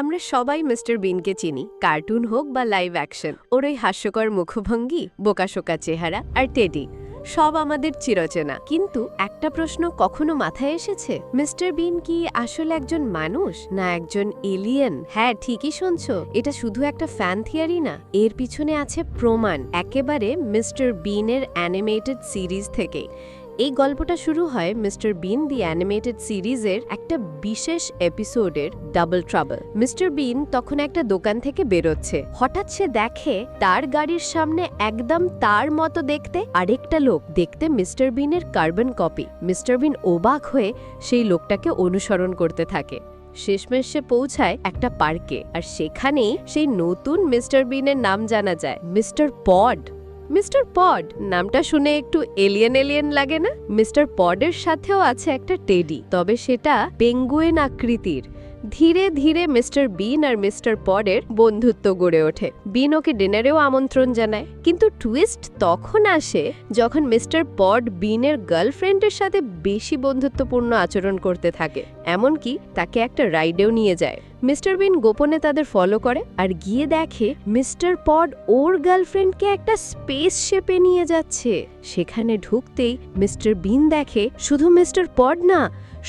আমরা সবাই মিস্টার বিনকে চিনি, কার্টুন হোক বা লাইভ অ্যাকশন ওর ওই হাস্যকর মুখভঙ্গি, বোকাশোকা চেহারা আর টেডি, সব আমাদের চিরচেনা। কিন্তু একটা প্রশ্ন কখনো মাথায় এসেছে? মিস্টার বিন কি আসলে একজন মানুষ না একজন এলিয়েন হ্যাঁ ঠিকই শুনছো। এটা শুধু একটা ফ্যান থিয়ারি না, এর পিছনে আছে প্রমাণ। একেবারে মিস্টার বিনের অ্যানিমেটেড সিরিজ থেকে। এই গল্পটা শুরু হয় মিস্টার বিন দি অ্যানিমেটেড সিরিজের একটা বিশেষ এপিসোডের ডাবল ট্রাবল। মিস্টার বিন তখন একটা দোকান থেকে বেরোচ্ছে। হঠাৎ সে দেখে তার গাড়ির সামনে একদম তার মতো দেখতে আরেকটা লোক। দেখতে মিস্টার বিনের কার্বন কপি। মিস্টার বিন ওবাক হয়ে সেই লোকটাকে অনুসরণ করতে থাকে। শেষমেশ সে পৌঁছায় একটা পার্কে। আর সেখানেই সেই নতুন মিস্টার বিনের নাম জানা যায়। মিস্টার পড। মিস্টার পড, নামটা শুনে একটু এলিয়েন এলিয়েন লাগে না? মিস্টার পডের সাথেও আছে একটা টেডি, তবে সেটা পেঙ্গুয়েন আকৃতির। ধীরে ধীরে মিস্টার বিন আর মিস্টার পডের বন্ধুত্ব গড়ে ওঠে। বিন ওকে ডিনারেও আমন্ত্রণ জানায়। কিন্তু টুইস্ট তখন আসে যখন মিস্টার পড বিনের গার্লফ্রেন্ডের সাথে বেশি বন্ধুত্বপূর্ণ আচরণ করতে থাকে। এমনকি তাকে একটা রাইডেও নিয়ে যায়। মিস্টার বিন গোপনে তাদের ফলো করে আর গিয়ে দেখে মিস্টার পড ওর গার্লফ্রেন্ডকে একটা স্পেস শেপে নিয়ে যাচ্ছে। সেখানে ঢুকতেই মিস্টার বিন দেখে শুধু মিস্টার পড না,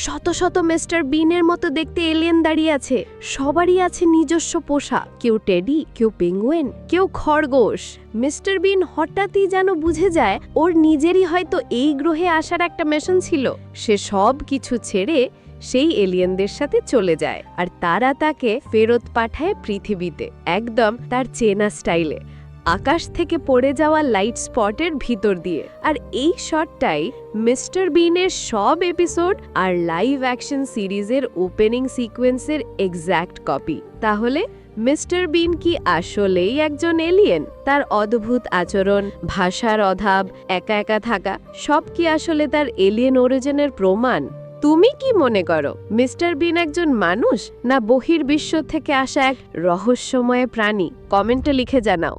শত শত মিস্টার বিনের মতো দেখতে এলিয়েন দাঁড়িয়ে আছে। সবারই আছে নিজস্ব পোষা কেউ টেডি কেউ পেঙ্গুয়েন কেউ খরগোশ। মিস্টার বিন হঠাৎই যেন বুঝে যায়, ওর নিজেরই হয়তো এই গ্রহে আসার একটা মিশন ছিল। সে সব কিছু ছেড়ে সেই এলিয়েনদের সাথে চলে যায় আর তারা তাকে ফেরত পাঠায় পৃথিবীতে, একদম তার চেনা স্টাইলে। আকাশ থেকে পড়ে যাওয়া লাইট স্পটের ভিতর দিয়ে। আর এই শটটাই মিস্টার বিনের সব এপিসোড আর লাইভ অ্যাকশন সিরিজের ওপেনিং সিকোয়েন্সের এক্স্যাক্ট কপি। তাহলে মিস্টার বিন কি আসলেই একজন এলিয়েন? তার অদ্ভুত আচরণ, ভাষার অভাব, একা একা থাকা, সব কি আসলে তার এলিয়েন অরিজিনের প্রমাণ? তুমি কি মনে করো, মিস্টার বিন একজন মানুষ, না বহির্বিশ্ব থেকে আসা এক রহস্যময় প্রাণী? কমেন্টে লিখে জানাও।